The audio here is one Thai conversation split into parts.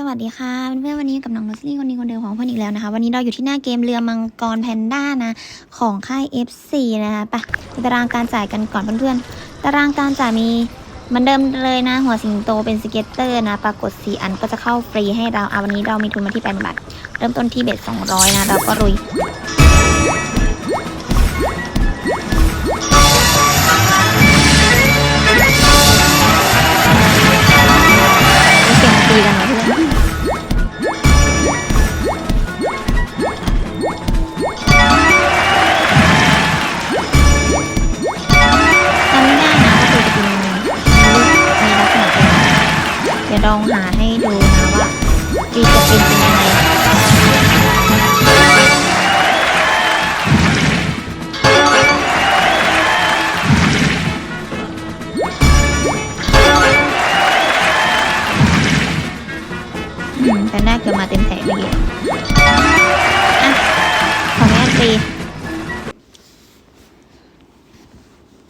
สวัสดีค่ะเพื่อนๆวันนี้กับน้องนัสลี่คนนี้คนเดิมของเพื่อนอีกแล้วนะคะ วันนี้เราอยู่ที่หน้าเกมเรือมังกรแพนด้านะ ของค่าย FC นะคะไปตารางการจ่ายกันก่อนเพื่อนๆตารางการจ่ายมีเหมือนเดิมเลยนะ หัวสิงโตเป็นสเก็ตเตอร์นะ ปรากฏ 4 อันก็จะเข้าฟรีให้เราเอาวันนี้เรามีทุนมาที่8บาทเริ่มต้นที่เบ็ด200 นะ เราก็รุย ลองหาให้ดูนะว่าปีจะเป็นเป็นยังไงแต่หน้าเกือบมาเต็มแผงเลยอะขออนุญาตรี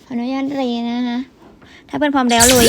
ขออนุญาตรีนะคะ ถ้าเป็นพร้อมแล้วลุย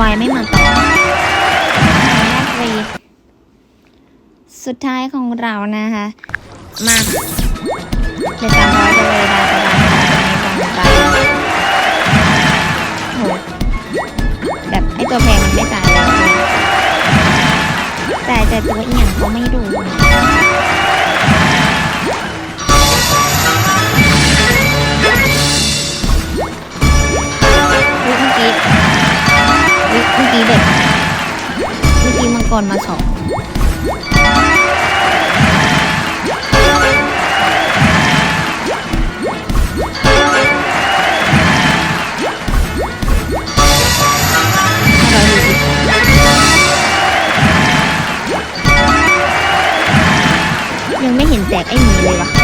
วายไม่มาต่อขออนุญาตรีสุดท้ายของเรานะคะ มาเดี๋ยวสามร้อยไปเลยดาวกระดานตรงนี้ก่อนไปโหแบบไอตัวแพงมันไม่จ่ายเลยจ่ายแต่ตัวเอียงเขาไม่ดูเมื่อกี้ มีเด็ดเมื่อกี้มังกรมาสองยังไม่เห็นแจกไอ้หมีเลยวะ